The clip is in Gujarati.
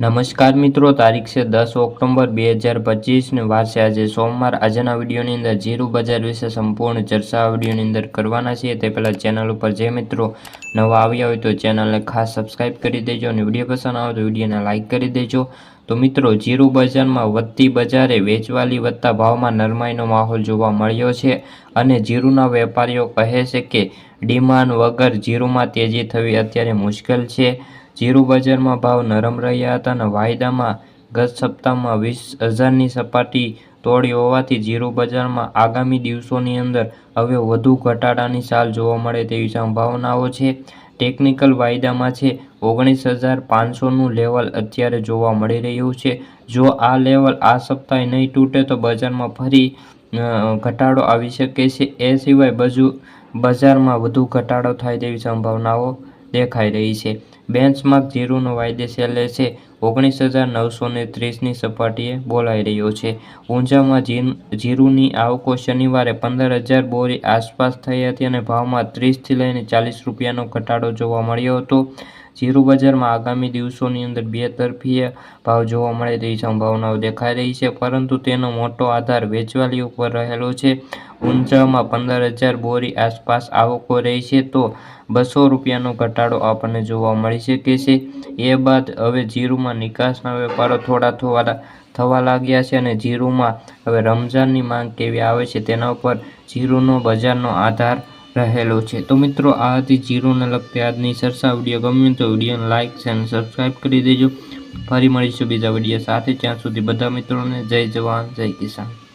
નમસ્કાર મિત્રો, તારીખ છે દસ ઓક્ટોબર બે હજાર પચીસને વારસે આજે સોમવાર. આજના વિડીયોની અંદર જીરું બજાર વિશે સંપૂર્ણ ચર્ચા વિડીયોની અંદર કરવાના છીએ. તે પહેલાં ચેનલ ઉપર જે મિત્રો નવા આવ્યા હોય તો ચેનલને ખાસ સબસ્ક્રાઇબ કરી દેજો અને વીડિયો પસંદ આવે તો વિડીયોને લાઇક કરી દેજો. તો મિત્રો, જીરું બજારમાં વધતી બજારે વેચવાલી વધતા ભાવમાં નરમાઈનો માહોલ જોવા મળ્યો છે અને જીરુના વેપારીઓ કહે છે કે, ડિમાન્ડ વગર જીરુમાં તેજી થવી અત્યારે મુશ્કેલ છે. જીરું બજારમાં ભાવ નરમ રહ્યા હતા અને વાયદામાં ગત સપ્તાહમાં વીસ હજારની સપાટી તોડી હોવાથી જીરું બજારમાં આગામી દિવસોની અંદર હવે વધુ ઘટાડાની ચાલ જોવા મળે તેવી સંભાવનાઓ છે. ટેકનિકલ વાયદામાં છે, ઓગણીસ હજાર પાંચસોનું લેવલ અત્યારે જોવા મળી રહ્યું છે. જો આ લેવલ આ સપ્તાહે નહીં તૂટે તો બજારમાં ફરી ઘટાડો આવી શકે છે. એ સિવાય બજુ, બજારમાં વધુ ઘટાડો થાય તેવી સંભાવનાઓ દેખાઈ રહી છે. બેન્ચમાર્ક જીરુનો વાયદે છેલ્લે છે ઓગણીસ હજાર નવસો ને ત્રીસની સપાટીએ બોલાઈ રહ્યો છે. ઊંઝામાં જીરુની આવકો શનિવારે પંદર હજાર બોરી આસપાસ થઈ હતી અને ભાવમાં ત્રીસથી લઈને ચાલીસ રૂપિયાનો ઘટાડો જોવા મળ્યો હતો. જીરુ બજારમાં આગામી દિવસોની અંદર બે તરફીય ભાવ જોવા મળે તેવી સંભાવનાઓ દેખાઈ રહી છે, પરંતુ તેનો મોટો આધાર વેચવાલી ઉપર રહેલો છે. ઊંઝામાં પંદર હજાર બોરી આસપાસ આવકો રહી છે તો બસો રૂપિયાનો ઘટાડો આપણને જોવા મળી શકે છે. એ બાદ હવે જીરુમાં નિકાસના વેપારો થોડા થોડા થવા લાગ્યા છે અને જીરુમાં હવે રમઝાનની માંગ કેવી આવે છે તેના ઉપર જીરુનો બજારનો આધાર રહેલો છે. તો મિત્રો, આ હતી જીરુને લગતી આજની ચર્ચા વીડિયો. ગમ્યું તો વિડીયોને લાઇક અને સબસ્ક્રાઈબ કરી દેજો. ફરી મળીશું બીજા વીડિયો સાથે. ત્યાં સુધી બધા મિત્રોને જય જવાન, જય કિસાન.